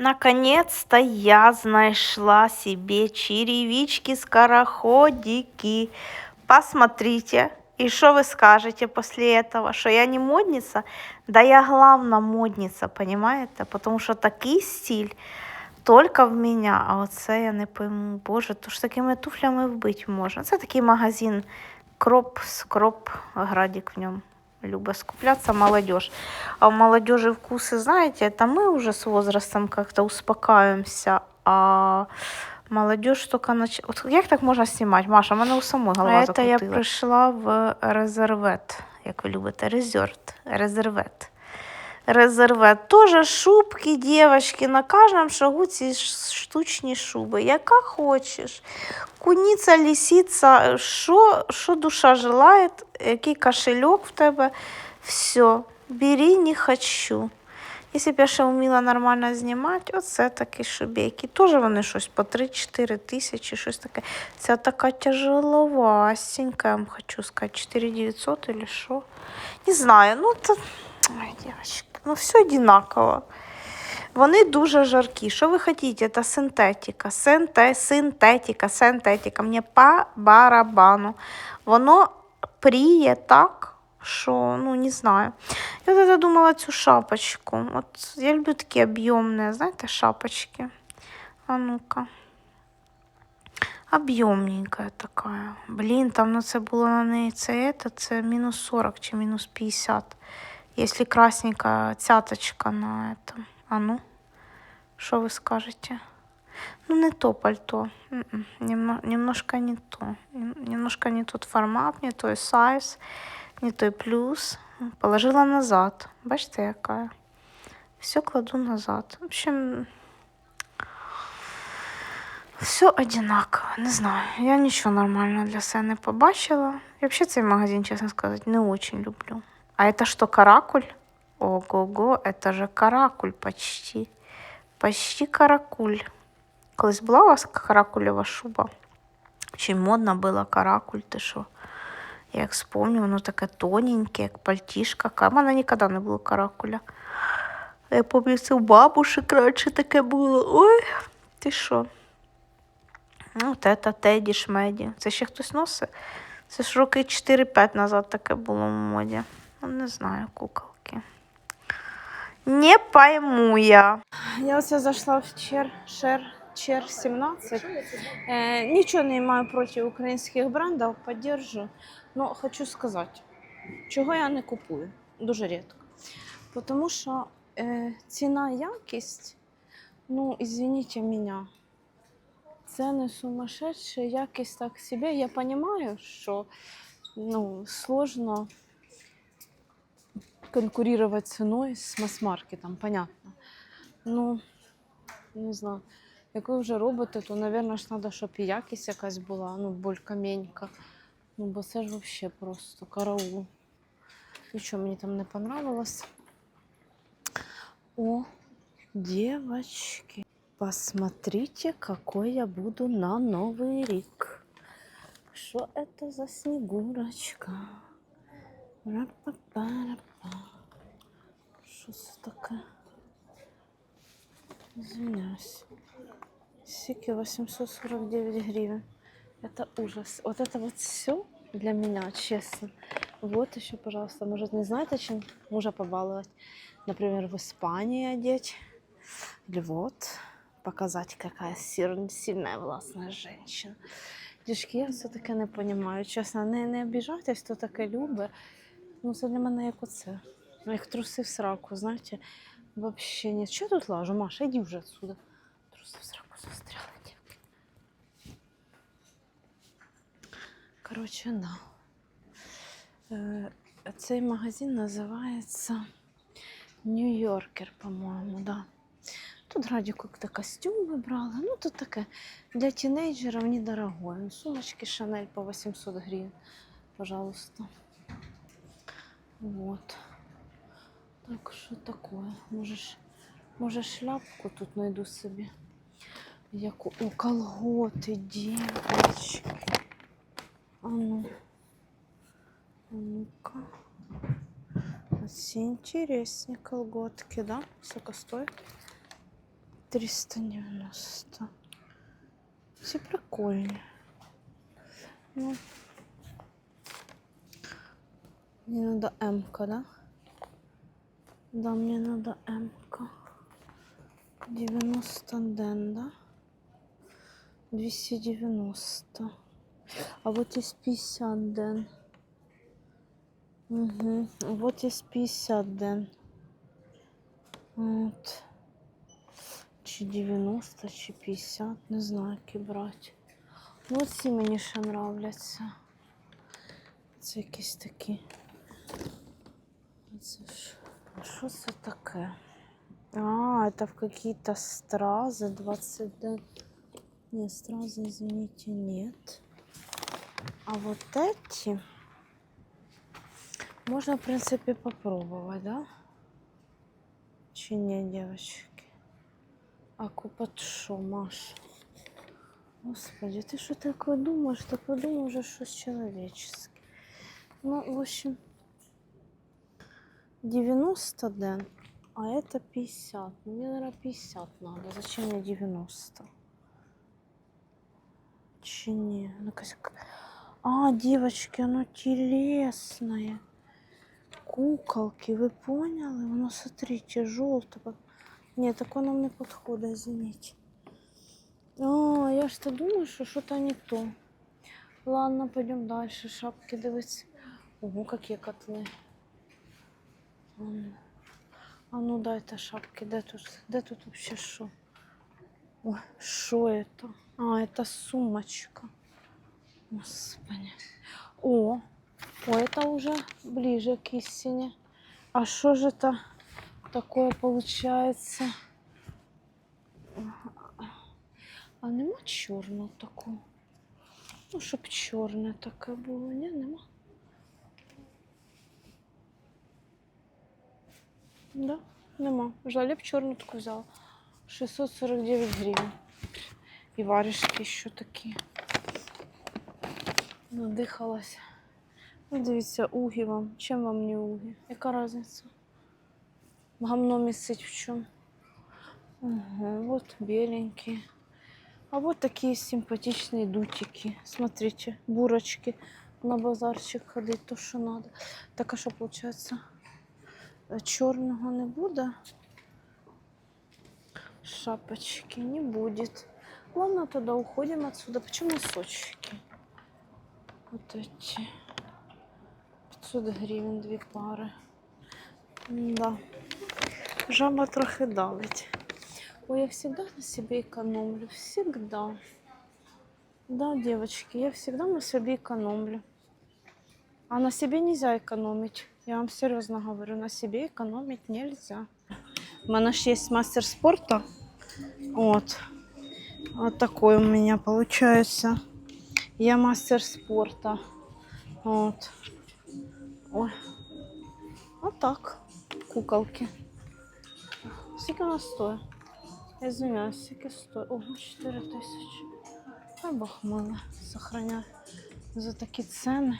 Наконец-то я знайшла себе черевички-скороходики. Посмотрите. И что вы скажете после этого? Что я не модница? Да я главная модница, понимаете? Потому что такий стиль только в меня. А оце я не пойму. Боже, то ж такими туфлями вбити можна. Це такий магазин Кроп, Скроп, Градик в нем. Любят скупляться молодежь. А у молодежи вкусы, знаете, это мы уже с возрастом как-то успокаиваемся, а молодежь только нач... Вот як так можна знімати? Маша, в мене у самої голова А закрутила. это я прийшла в резервет, як ви любите, резервет, резервет. Резервет. Тоже шубки, девочки, на кожному шагу ці штучні шуби. Яка хочеш. Куніця, лісіця, що, що душа желає, який кошельок в тебе, все, бери, не хочу. Якщо б я ще вміла нормально знімати, оце такі шубейки. Теж вони щось по 3-4 тисячі, щось таке. Це така тяжеловасенька, я вам хочу сказати, 4900 или що. Не знаю, ну то, ой, девочки, ну все одинаково. Вони дуже жаркі. Що ви хочете? Це синтетика. Синте, синтетика, синтетика. Мені по барабану. Воно пріє так, що, ну, не знаю. Я тоді думала цю шапочку. От я люблю такі об'ємні, знаєте, шапочки. А ну-ка. Об'ємненька така. Блін, там ну, це було на неї це, це мінус 40 чи мінус 50. Якщо красненька цяточка на этом. А ну, що ви скажете? Ну, не то пальто. Немно, немножко не то. Немножко не тот формат, не той сайз, не той плюс. Положила назад. Бачите, яка? Все кладу назад. В общем, все одинаково. Не знаю. Я нічого нормального для себе не побачила. Я взагалі цей магазин, чесно сказати, не очень люблю. А это что, каракуль? Ого-го, это же каракуль почти. Почти каракуль. Колись була у вас каракулева шуба? Очень модно було каракуль, ти що? Я як вспомню, воно таке тоненьке, як пальтішка. А в мене ніколи не було каракуля. Я пам'ятаю, це у бабушек раніше таке було. Ой, ти що? Ну, от це Теді Шмеді. Це ще хтось носить? Це ж роки 4-5 назад таке було в моді. Ну, не знаю, куколки. Не пойму я. Я ось зайшла в Чер, Шер, Чер 17. Е, нічого не маю проти українських брендів, підтримую. Ну, хочу сказати, чого я не купую дуже рідко. Тому що е, ціна якість, ну, извините мене, це не сумасшедша якість так себе. Я розумію, що ну, сложно конкурировать ценой с масс-маркетом, понятно. Ну, не знаю. Як ви вже робите, то, мабуть, ж треба, щоб і якість якась була, ну, білька-менька. Ну, бо це ж взагалі просто караул. Нічого мені там не понравилось. О, девочки, посмотрите, какой я буду на Новый рік. Що это за снегурочка? Що це таке? Извиняюсь. Сики 849 гривен. Это ужас. Вот это вот все для меня, честно. Вот еще, пожалуйста, может, не знаете, чем мужа побаловать? Например, в Испании одеть. Или вот, показать, какая сильная властная женщина. Дівчатки, я все таке не розумію. Чесно, не, не обіжайтесь, хто таке любить. Ну, це для мене як оце. Ну, Як труси в сраку, знаєте. Вообще нет. Що тут лажу? Маша, иди уже отсюда. Трусы в сраку застряла. девки. Короче, на. Е, Цей магазин називається Нью-Йоркер, по-моєму, да. Тут Радіку то костюм вибрала. Ну, тут таке для тінейджерів недорогое. Сумочки Шанель по 800 гривен. Пожалуйста. Вот. Так, що таке? Можеш, може шляпку тут знайду собі. Яку? О, колготи, дівчатки. А ну. А ну-ка. Ці інтересні колготки, да? Сколько стоїть? 390. Все прикольні. Ну. Мне надо М-ка, да? Да, мне надо М-ка. 90 ден, да? 290. А вот есть 50 ден. Угу. Вот есть 50 ден. От. Чи 90, чи 50, не знаю, які брати. Ну, ці мені ще нравляться. Це якісь такі. Це ж. а Що це? А, это в какие-то стразы 20 ден. Не, стразы, извините, нет. А вот эти можно, в принципе, попробовать, да? Чи не, девочки? А купат шо, Маш? Господи, ты что такое думаешь? Ты подумай уже, что человеческое. Ну, в общем, 90 ден, а это 50. Ну, Мне, наверное, 50 надо. Зачем мне 90? Чи не? Ну, А, девочки, оно телесное. Куколки, вы поняли? Оно, смотрите, желтое. Нет, так оно мне подходит, извините. А, я ж то думаю, що щось не то. Ладно, пойдем дальше. Шапки дивись. Ого, які котли. А ну дайте шапки. Де тут? Де тут вообще що? Ой, що это? А, это сумочка. Господи. О, о, это уже ближе к истине. А что же это такое получается? А нема чорного такого? Ну, щоб чорне таке було, ні, нема. Да, нема. Жаль, я б чорну таку взяла. 649 гривень. І варежки ще такі. Надихалася. Ну, дивіться, угі вам. Чим вам не угі? Яка різниця? Гамно місить в чому? Угу, вот беленькие. А вот такие симпатичные дутики. Смотрите, бурочки. На базарчик ходить, то, що надо. Так, а що получается? Чорного не буде. Шапочки не будет. Ладно, тогда уходим отсюда. Почему носочки? Вот эти. 500 гривен, две пары. Да. Жаба трохи давить. Ой, я всегда на себе экономлю. Всегда. Да, девочки, я всегда на себе экономлю. А на себе нельзя экономить. Я вам серьезно говорю, на себе экономить нельзя. У меня ж есть мастер спорта. Вот. Вот такой у меня получается. Я мастер спорта. Вот. Ой. Вот так. Куколки. Сколько она стоит? Извиняюсь, сколько стоит? Ого, 4 тисячі. Хай Бог мило сохраняє за такі ціни.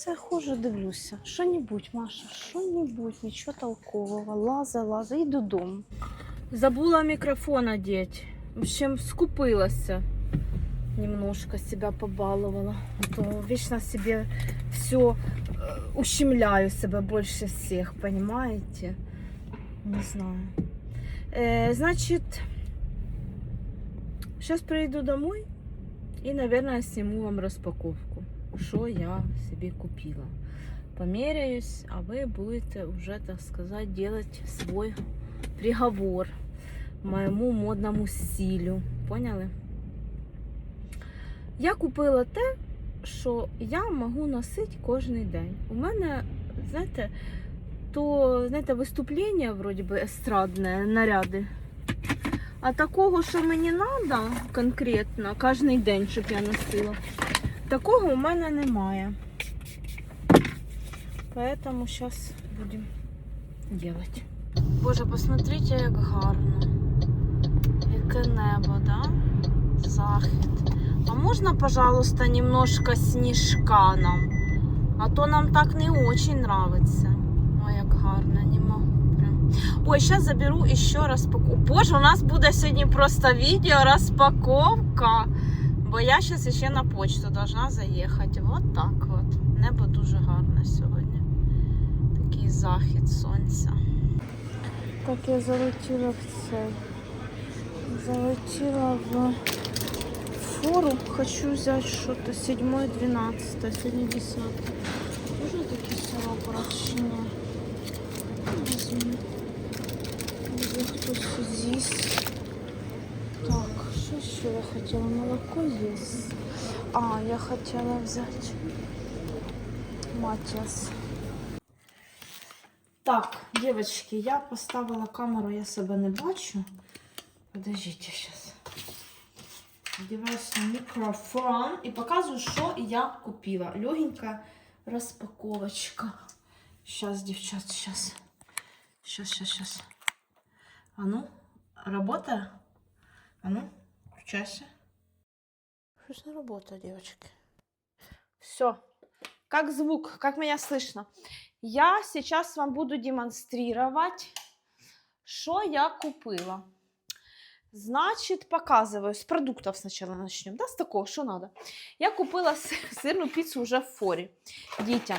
Це я хуже дивлюся. Що-небудь, Маша, що-небудь, нічого толкового. Лазе, лазе, і додому. Забула микрофон одеть. В общем, скупилась. Немножко себя побаловала. То вечно себе все ущемляю себя больше всех, понимаете? Не знаю. Э, значит, сейчас приеду домой и, наверное, сниму вам распаковку, что я себе купила. Померяюсь, а вы будете уже, так сказать, делать свой приговор моєму модному стилю. Поняли? Я купила те, що я можу носити кожен день. У мене, знаєте, то знаєте, виступлення, вроді би, естрадне, наряди. А такого, що мені треба конкретно, кожен день, щоб я носила, такого у мене немає. Поэтому зараз будемо робити. Боже, посмотрите, як гарно. Яке небо, да? Захід. А можна, пожалуйста, немножко снежка нам? А то нам так не очень нравится. Ой, як гарно, не можу прям. Ой, сейчас заберу еще распаковку. Боже, у нас буде сьогодні просто відео розпаковка. Бо я зараз ще на почту должна заїхати. Вот так от. Небо дуже гарне сьогодні. Такий захід сонця. Так я залетіла в цей. Залетіла в фору. Хочу взяти що-то 7 12 сьогодні 10 Можна такий сироп чи ні? Візьму. Може хтось з'їсть. Так, що ще я хотіла? Молоко є. А, я хотіла взяти Матіас. Так, девочки, я поставила камеру, я себе не бачу. Подождите сейчас. Одеваюсь на микрофон и показываю, что я купила. Легенькая распаковочка. Сейчас, девчат, сейчас. Сейчас, сейчас, сейчас. А ну, работает? А ну, включайся. Что не работает, девочки? Все. Как звук, как меня слышно? Я сейчас вам буду демонстрировать, что я купила. Значит, показываю. С продуктов сначала начнем. Да, с такого, что надо. Я купила сырную пиццу уже в форе детям.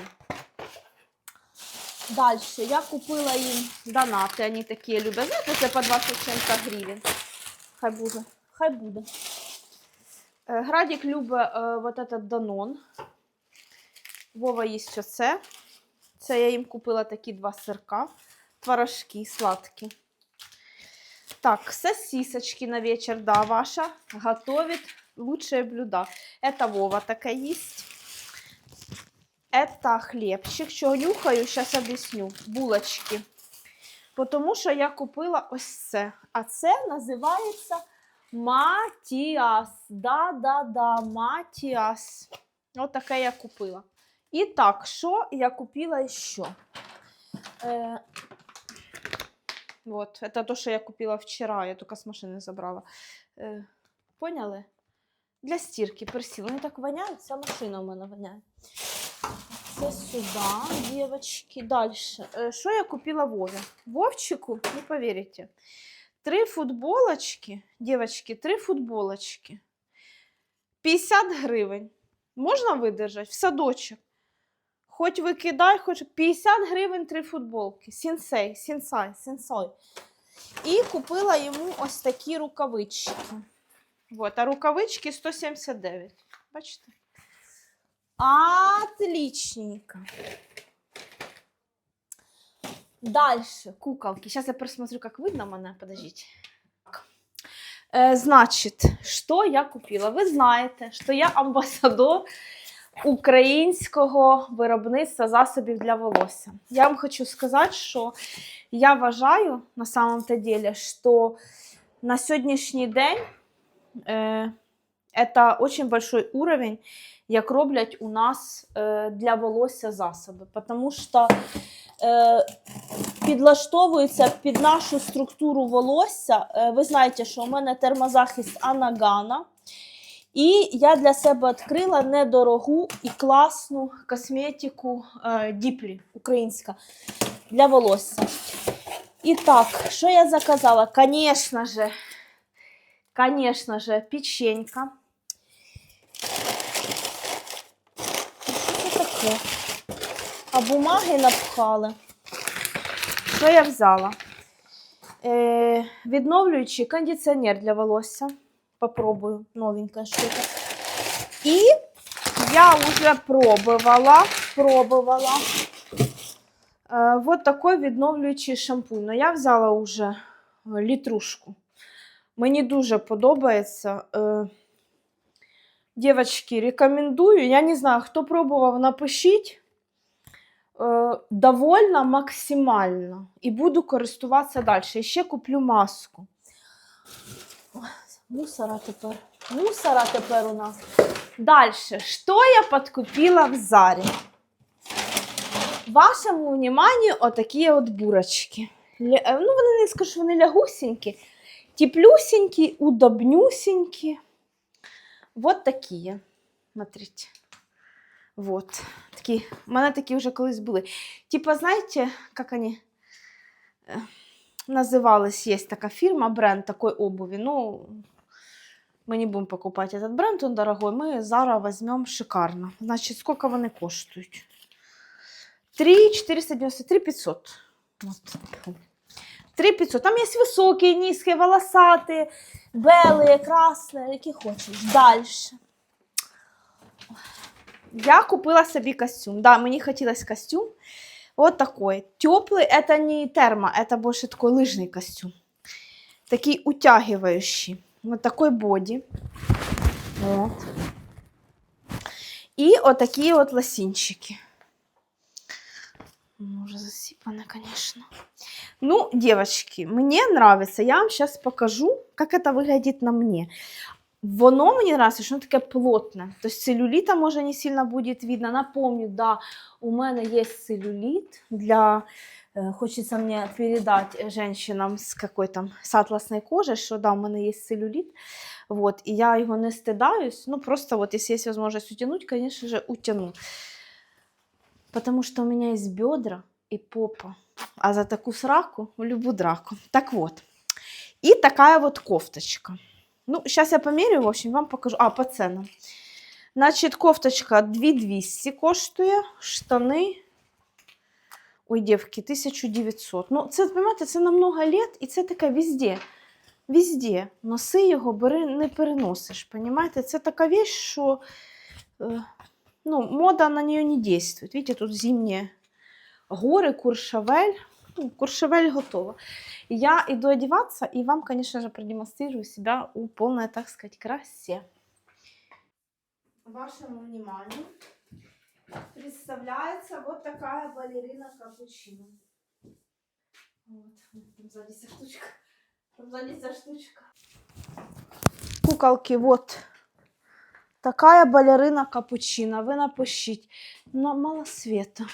Дальше я купила им донаты, они такие любят. Знаете, це по 20 с чем-то гривен. Хай буде. Хай буде. Е, Градик любить е, вот этот Данон. Вова їсть оце. Це я їм купила такі два сирка, творожки сладкі. Так, сосисочки на вечер, да, ваша готовит лучшие блюда. Это Вова такая есть. Это хлебчик. Що нюхаю, зараз об'ясню. Булочки. Тому що я купила ось це. А це називається Матіас. Да-да-да, Матіас. Ось таке я купила. І так, що я купила ще? Э, вот, это то, что я купила вчера, я только с машины забрала. Э, поняли? Для стирки персил. Вони так воняють, вся машина у мене воняє. Це сюди, дівчатки. Далі. Е, Що я купила Вові? Вовчику, не повірите. Три футболочки, дівчатки, три футболочки. 50 гривень. Можна видержати в садочок. Хоч викидай, хоч 50 гривень три футболки. Сінсей, сінсай, сенсой. І купила йому ось такі рукавички. Вот, а рукавички 179. Бачите? Отличненько. Дальше куколки. Сейчас я просмотрю, как видно мене. Подождите. Е, значить, що я купила? Ви знаєте, що я амбасадор українського виробництва засобів для волосся. Я вам хочу сказати, що я вважаю на самом-то деле, що на сьогоднішній день е, це дуже большой уровень, як роблять у нас е, для волосся засоби. Тому що е, підлаштовується під нашу структуру волосся. Е, ви знаєте, що у мене термозахист Анагана. І я для себе відкрила недорогу і класну косметику Діплі українська для волосся. І так, що я заказала? Конечно же, конечно же, печенька. Що? А бумаги напхали. Що я взяла? Е, відновлюючий кондиціонер для волосся. Попробую. Новенькая штука. И я уже пробовала, пробовала э, вот такой відновлюючий шампунь. Но я взяла уже е, літрушку. Мені дуже подобається. Е, Дівчатки, рекомендую. Я не знаю, хто пробував, напишіть. Е, довольно максимально. І буду користуватися далі. І ще куплю маску. Мусора тепер. Мусора тепер у нас. Далі. Що я подкупила в Зарі? Вашому вниманию отакі от бурочки. Е, Ну, вони не скажу, вони лягусенькі. Теплюсенькі, удобнюсенькі. Вот такі. Смотрите. Вот. Такі. У мене такі вже колись були. Типа, знаєте, як вони? Е, называлась, есть такая фирма, бренд такой обуви. Ну, мы не будем покупать этот бренд, он дорогой. Мы Zara возьмем шикарно. Значит, сколько вони коштують? 3 493 500. Вот. 3 500. Там есть высокие, низкие, волосатые, белые, красные, які хочеш. Дальше. Я купила собі костюм. Да, мені хотілося костюм. Вот такой. Теплый, это не термо, это больше такой лыжный костюм. Такий утягивающий. Вот такой боди. Вот. И вот такие вот лосинчики. Ну, Уже засыпано, конечно. Ну, девочки, мне нравится. Я вам сейчас покажу, как это выглядит на мне. Воно мені нравится, що воно таке плотне. Тобто целлюлита, може, не сильно буде видно. Напомню, да, у мене є целлюлит для... э, Хочется мне передать женщинам с какой-то с атласной кожей, что да, у мене є целлюлит. Вот, и я його не стидаюсь. Ну, просто вот, если есть возможность утянуть, конечно же, утяну. Потому что у меня есть бедра и попа. А за такую сраку в любую драку. Так вот. И такая вот кофточка. Ну, сейчас я померяю, в общем, вам покажу. А, по ценам. Значить, кофточка 2200 коштує, штани. Ой, дівки, 1900. Ну, це, розумієте, це на много лет, і це таке везде. Везде. Носи його, бери, не переносиш. Понимаете? Це така вещь, що е, ну, мода на нее не действует. Видите, тут зимние горы, Куршавель. Ну, Куршавель готова. Я иду одеваться и вам, конечно же, продемонстрирую себя у полной, так сказать, красе. Вашему вниманию представляется вот такая балерина капучино. Вот, там сзади вся штучка. Там сзади вся штучка. Куколки, вот такая балерина капучино. Вы напишите. Но мало света.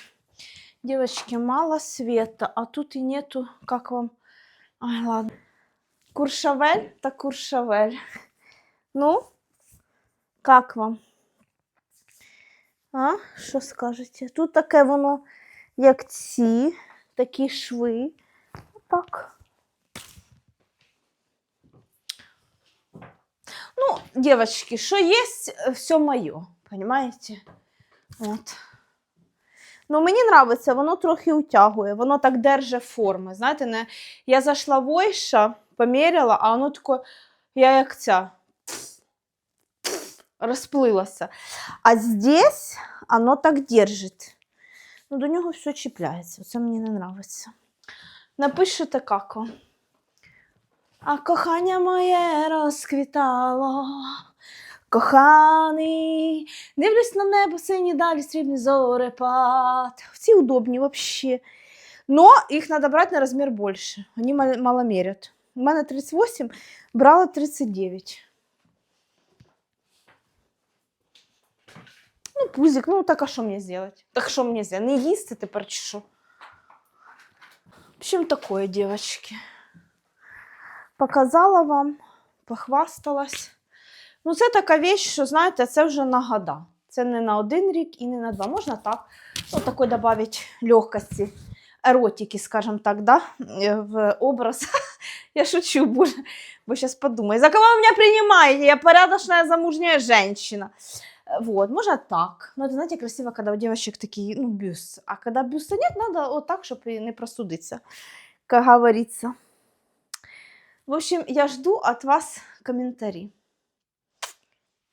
Девочки, мало света, а тут и нету, как вам... Ай, ладно. Куршавель, так куршавель. Ну, как вам? А, що скажете? Тут таке воно, як ці, такі шви. Так. Ну, девочки, що є, все моє, понимаете? От. Ну, мені подобається, воно трохи утягує, воно так держить форми. Знаєте, не... я зайшла в Ойша, поміряла, а воно таке, я як ця, розплилося. А здесь оно так держить. Ну, до нього все чіпляється. Це мені не подобається. Напишете, як вам. А кохання моє розквітало. Коханий, дивлюсь на небо, сині далі срібний зорепад. Ці удобні вообще. Но їх треба брати на розмір більше. Вони мало мерять. У мене 38, брала 39. Ну, пузик, ну так а що мені зробити? Так що мені зробити? Не їсти тепер чи що? В общем, такое, девочки Показала вам, похвасталась. Ну, це така вещь, що, знаєте, це вже на года. Це не на один рік і не на два. Можна так. Ну, такой додати легкості, еротики, скажем так, да? е, в образ. Я шучу, боже, бо зараз подумаю, за кого ви мене приймаєте? Я порядочная замужняя женщина. Э, Вот, можно так. Но это, знаете, красиво, когда у девочек такие, ну, бюст. А когда бюста нет, надо вот так, чтобы не простудиться, как говорится. В общем, я жду от вас комментарий.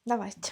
Давайте.